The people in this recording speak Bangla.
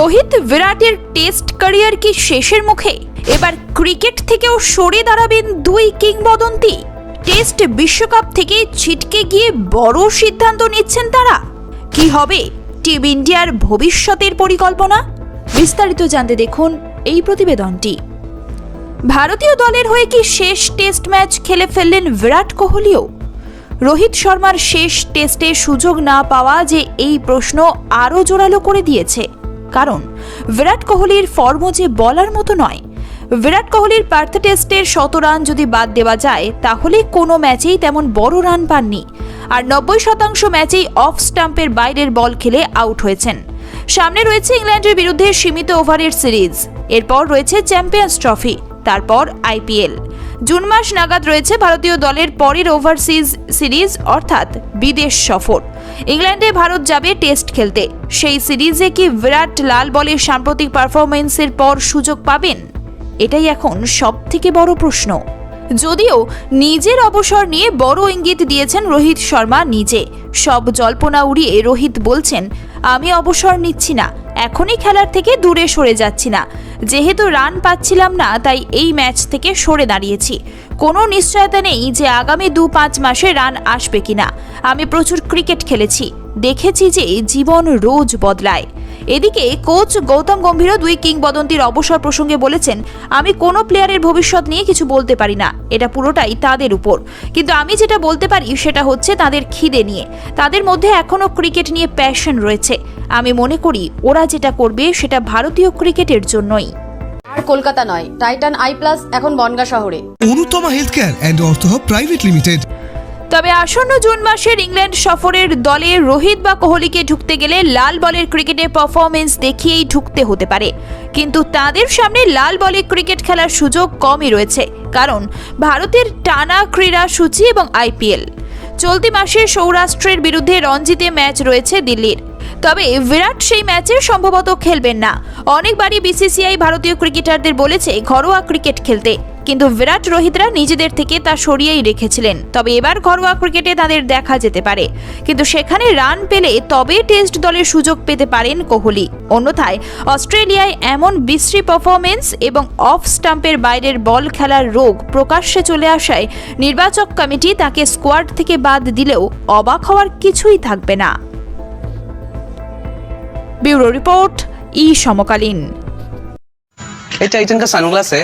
রোহিত বিরাটের টেস্ট ক্যারিয়ার কি শেষের মুখে? এবার ক্রিকেট থেকেও সরে দাঁড়াবেন দুই কিংবদন্তি। টেস্ট বিশ্বকাপ থেকে ছিটকে গিয়ে বড় সিদ্ধান্ত নিচ্ছেন তারা। কি হবে? টিম ইন্ডিয়ার ভবিষ্যতের পরিকল্পনা? বিস্তারিত জানতে দেখুন এই প্রতিবেদনটি। ভারতীয় দলের হয়ে কি শেষ টেস্ট ম্যাচ খেলে ফেললেন বিরাট কোহলিও? রোহিত শর্মার শেষ টেস্টে সুযোগ না পাওয়া যে এই প্রশ্ন আরও জোরালো করে দিয়েছে। কারণ, বিরাট কোহলির ফর্ম যে বলার মতো নয়। বিরাট কোহলির পার্থ টেস্টের শত রান যদি বাদ দেওয়া যায়, তাহলে কোনো ম্যাচেই তেমন বড় রান পাননি। আর নব্বই শতাংশ ম্যাচেই অফ স্টাম্পের বাইরের বল খেলে আউট হয়েছেন। সামনে রয়েছে ইংল্যান্ডের বিরুদ্ধে সীমিত ওভারের সিরিজ এরপর রয়েছে চ্যাম্পিয়ন্স ট্রফি তারপর আইপিএল জুন মাস নাগাদ রয়েছে ভারতীয় দলের পরের ওভারসিজ সিরিজ, অর্থাৎ বিদেশ সফর। ইংল্যান্ডে ভারত যাবে টেস্ট খেলতে। সেই সিরিজে কি বিরাট লাল বলের সাম্প্রতিক পারফরমেন্সের পর সুযোগ পাবেন? এটাই এখন সব থেকে বড় প্রশ্ন। যদিও নিজের অবসর নিয়ে বড় ইঙ্গিত দিয়েছেন রোহিত শর্মা নিজে। সব জল্পনা উড়িয়ে রোহিত বলছেন, আমি অবসর নিচ্ছি না এখনই খেলার থেকে দূরে সরে যাচ্ছি না। যেহেতু রান পাচ্ছিলাম না, তাই এই ম্যাচ থেকে সরে দাঁড়িয়েছি। কোনো নিশ্চয়তা নেই যে আগামী দু পাঁচ মাসে রান আসবে কিনা। আমি প্রচুর ক্রিকেট খেলেছি। দেখেছি যে জীবন রোজ বদলায়। এদিকে কোচ গৌতম গম্ভীরও দুই কিংবদন্তির অবসর প্রসঙ্গে বলেছেন আমি কোনো প্লেয়ারের ভবিষ্যৎ নিয়ে কিছু বলতে পারি না। এটা পুরোটাই তাদের উপর। কিন্তু আমি যেটা বলতে পারি সেটা হচ্ছে তাদের খিদে নিয়ে। তাদের মধ্যে এখনও ক্রিকেট নিয়ে প্যাশন রয়েছে। আমি মনে করি ওরা যেটা করবে সেটা ভারতীয় ক্রিকেটের জন্যই। আর কলকাতা নয় টাইটান আই প্লাস এখন বনগা শহরে। Anutama health care and ortho private limited. তবে আসন্ন জুন মাসের ইংল্যান্ড সফরের দলে রোহিত বা কোহলিকে ঢুকতে গেলে লাল বলের ক্রিকেটে পারফরমেন্স দেখিয়েই ঢুকতে হতে পারে। কিন্তু তাদের সামনে লাল বলে ক্রিকেট খেলার সুযোগ কমই রয়েছে, কারণ ভারতের টানা ক্রীড়া সূচি এবং আইপিএল। চলতি মাসে সৌরাষ্ট্রের বিরুদ্ধে রঞ্জিতে ম্যাচ রয়েছে দিল্লির। তবে বিরাট সেই ম্যাচে সম্ভবত খেলবেন না। অনেকবারই বিসিসিআই ভারতীয় ক্রিকেটারদের বলেছে ঘরোয়া ক্রিকেট খেলতে। কিন্তু বিরাট রোহিতরা নিজেদের থেকে তা সরিয়েই রেখেছিলেন তবে এবার ঘরোয়া ক্রিকেটে তাদের দেখা যেতে পারে কিন্তু সেখানে রান পেলে তবে টেস্ট দলের সুযোগ পেতে পারেন কোহলি অন্যথায় অস্ট্রেলিয়ায় এমন বিশ্রী পারফরমেন্স এবং অফ স্টাম্পের বাইরের বল খেলার রোগ প্রকাশ্যে চলে আসায় নির্বাচক কমিটি তাকে স্কোয়াড থেকে বাদ দিলেও অবাক হওয়ার কিছুই থাকবে না ब्यूरो रिपोर्ट ई समकालीन ये टाइटन का सनग्लास है